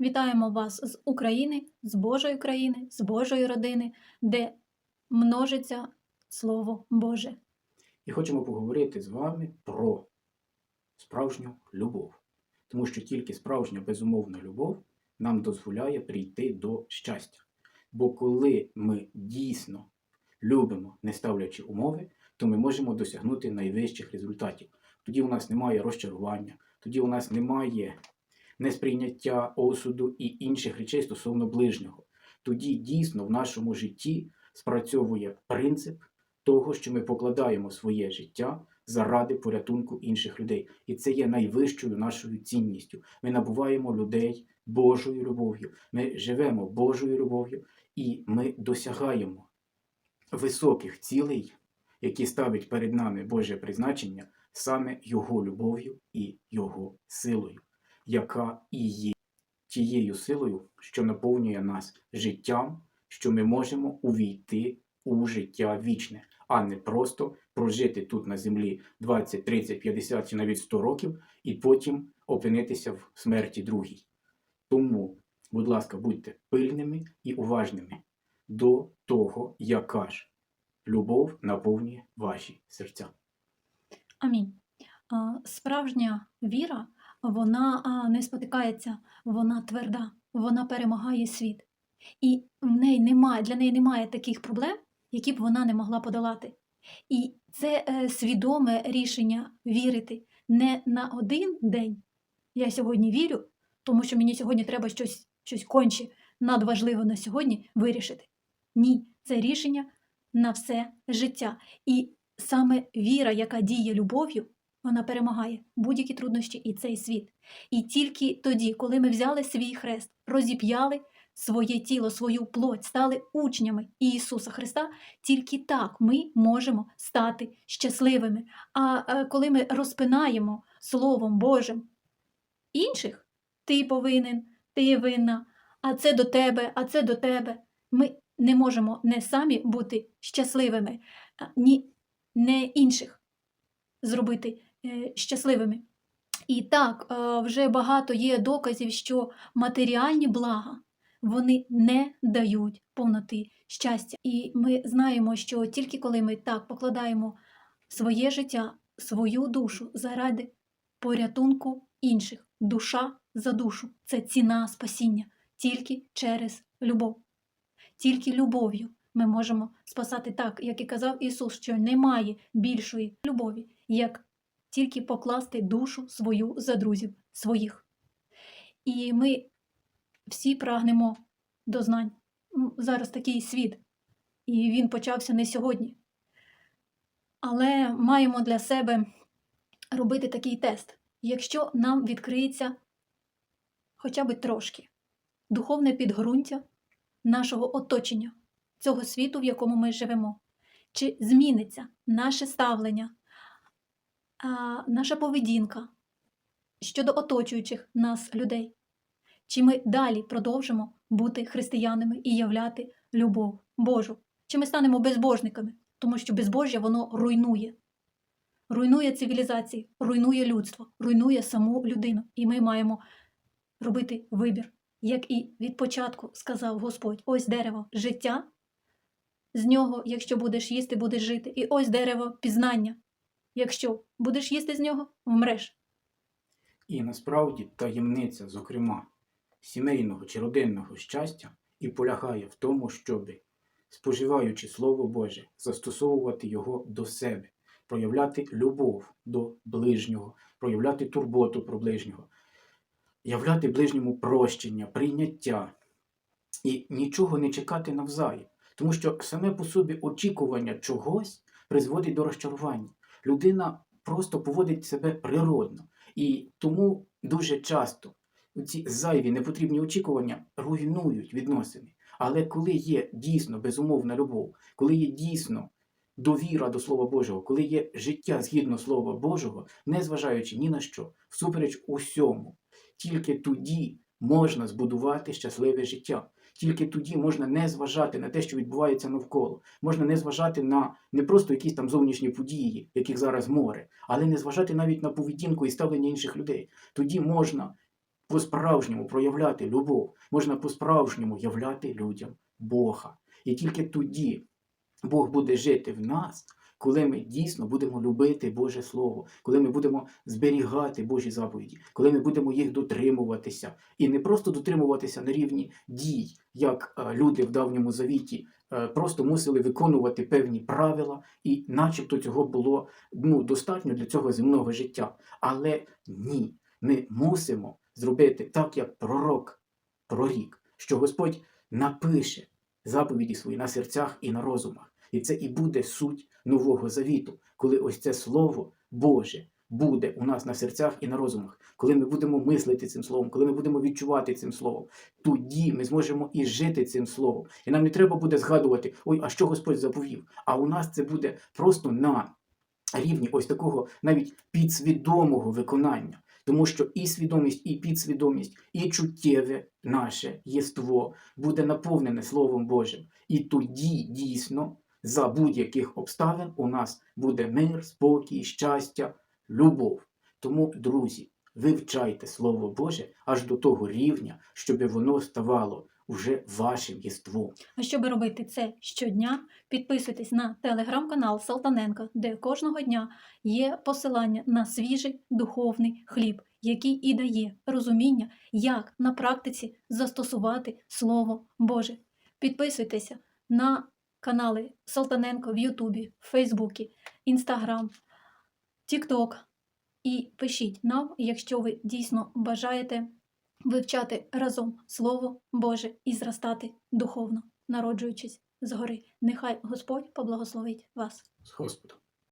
Вітаємо вас з України, з Божої країни, з Божої родини, де множиться Слово Боже. І хочемо поговорити з вами про справжню любов. Тому що тільки справжня безумовна любов нам дозволяє прийти до щастя. Бо коли ми дійсно любимо, не ставлячи умови, то ми можемо досягнути найвищих результатів. Тоді у нас немає розчарування, тоді у нас немає несприйняття осуду і інших речей стосовно ближнього. Тоді дійсно в нашому житті спрацьовує принцип того, що ми покладаємо своє життя заради порятунку інших людей. І це є найвищою нашою цінністю. Ми набуваємо людей Божою любов'ю, ми живемо Божою любов'ю і ми досягаємо високих цілей, які ставить перед нами Боже призначення, саме Його любов'ю і Його силою, яка і є тією силою, що наповнює нас життям, що ми можемо увійти у життя вічне, а не просто прожити тут на землі 20, 30, 50 чи навіть 100 років і потім опинитися в смерті другій. Тому, будь ласка, будьте пильними і уважними до того, яка ж любов наповнює ваші серця. Амінь. Справжня віра, вона не спотикається, вона тверда, вона перемагає світ. І в неї немає, для неї немає таких проблем, які б вона не могла подолати. І це е, свідоме рішення вірити не на один день. Я сьогодні вірю, тому що мені сьогодні треба щось, щось конче, надважливо на сьогодні вирішити. Ні, це рішення на все життя. І саме віра, яка діє любов'ю, вона перемагає будь-які труднощі і цей світ. І тільки тоді, коли ми взяли свій хрест, розіп'яли своє тіло, свою плоть, стали учнями Ісуса Христа, тільки так ми можемо стати щасливими. А е, коли ми розпинаємо Словом Божим інших, ти повинен, ти винна, а це до тебе, а це до тебе. Ми не можемо не самі бути щасливими, ні не інших зробити щасливими. І так, е, вже багато є доказів, що матеріальні блага вони не дають повноти щастя. І ми знаємо, що тільки коли ми так покладаємо своє життя, свою душу заради порятунку інших, душа за душу це ціна спасіння тільки через любов. Тільки любов'ю ми можемо спасати так, як і казав Ісус, що немає більшої любові, як тільки покласти душу свою за друзів своїх. І ми всі прагнемо до знань. Зараз такий світ, і він почався не сьогодні. Але маємо для себе робити такий тест, якщо нам відкриється хоча б трошки духовне підґрунтя нашого оточення, цього світу, в якому ми живемо, чи зміниться наше ставлення, наша поведінка щодо оточуючих нас людей, чи ми далі продовжимо бути християнами і являти любов Божу, чи ми станемо безбожниками, тому що безбожжя воно руйнує. Руйнує цивілізації, руйнує людство, руйнує саму людину. І ми маємо робити вибір, як і від початку сказав Господь: ось дерево життя, з нього, якщо будеш їсти, будеш жити. І ось дерево пізнання. Якщо будеш їсти з нього, вмреш. І насправді таємниця, зокрема, сімейного чи родинного щастя, і полягає в тому, щоби, споживаючи Слово Боже, застосовувати його до себе, проявляти любов до ближнього, проявляти турботу про ближнього, являти ближньому прощення, прийняття і нічого не чекати навзаєм. Тому що саме по собі очікування чогось призводить до розчарування. Людина просто поводить себе природно. І тому дуже часто ці зайві непотрібні очікування руйнують відносини. Але коли є дійсно безумовна любов, коли є дійсно довіра до Слова Божого, коли є життя згідно Слова Божого, незважаючи ні на що, всупереч усьому, тільки тоді можна збудувати щасливе життя. Тільки тоді можна не зважати на те, що відбувається навколо. Можна не зважати на не просто якісь там зовнішні події, яких зараз море, але не зважати навіть на поведінку і ставлення інших людей. Тоді можна по-справжньому проявляти любов, можна по-справжньому являти людям Бога. І тільки тоді Бог буде жити в нас, коли ми дійсно будемо любити Боже Слово, коли ми будемо зберігати Божі заповіді, коли ми будемо їх дотримуватися. І не просто дотримуватися на рівні дій, як е, люди в давньому завіті е, просто мусили виконувати певні правила, і начебто цього було ну, достатньо для цього земного життя. Але ні, ми мусимо зробити так, як пророк прорік, що Господь напише заповіді свої на серцях і на розумах. І це і буде суть Нового Завіту, коли ось це Слово Боже буде у нас на серцях і на розумах, коли ми будемо мислити цим словом, коли ми будемо відчувати цим словом, тоді ми зможемо і жити цим словом. І нам не треба буде згадувати, ой, а що Господь заповів? А у нас це буде просто на рівні ось такого навіть підсвідомого виконання. Тому що і свідомість, і підсвідомість, і чуттєве наше єство буде наповнене Словом Божим. І тоді дійсно за будь-яких обставин у нас буде мир, спокій, щастя, любов. Тому, друзі, вивчайте Слово Боже аж до того рівня, щоб воно ставало вже вашим єством. А щоб робити це щодня, підписуйтесь на телеграм-канал Салтаненка, де кожного дня є посилання на свіжий духовний хліб, який і дає розуміння, як на практиці застосувати Слово Боже. Підписуйтеся на канали Солтаненко в Ютубі, Фейсбуці, Інстаграм, Тікток. І пишіть нам, якщо ви дійсно бажаєте вивчати разом Слово Боже і зростати духовно, народжуючись згори. Нехай Господь поблагословить вас. З Господом.